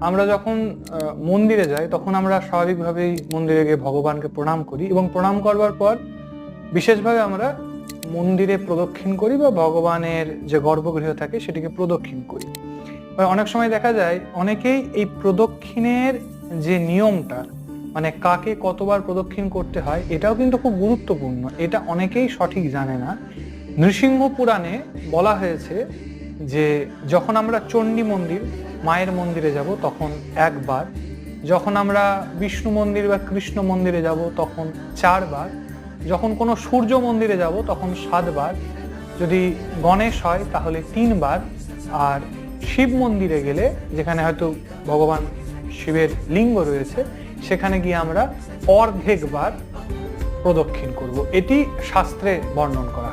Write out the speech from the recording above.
আমরা যখন মন্দিরে যাই, তখন আমরা স্বাভাবিকভাবেই মন্দিরে গিয়ে ভগবানকে প্রণাম করি এবং প্রণাম করবার পর বিশেষভাবে আমরা মন্দিরে প্রদক্ষিণ করি বা ভগবানের যে গর্ভগৃহ থাকে সেটিকে প্রদক্ষিণ করি। অনেক সময় দেখা যায়, অনেকেই এই প্রদক্ষিণের যে নিয়মটা মানে কাকে কতবার প্রদক্ষিণ করতে হয়, এটাও কিন্তু খুব গুরুত্বপূর্ণ। এটা অনেকেই সঠিক জানে না। নৃসিংহ পুরাণে বলা হয়েছে যে যখন আমরা চণ্ডী মন্দির, মায়ের মন্দিরে যাব, তখন একবার। যখন আমরা বিষ্ণু মন্দির বা কৃষ্ণ মন্দিরে যাব, তখন চারবার। যখন কোনো সূর্য মন্দিরে যাব, তখন সাতবার। যদি গণেশ হয়, তাহলে তিনবার। আর শিব মন্দিরে গেলে, যেখানে হয়তো ভগবান শিবের লিঙ্গ রয়েছে, সেখানে গিয়ে আমরা অর্ধেকবার প্রদক্ষিণ করব। এটি শাস্ত্রে বর্ণন করা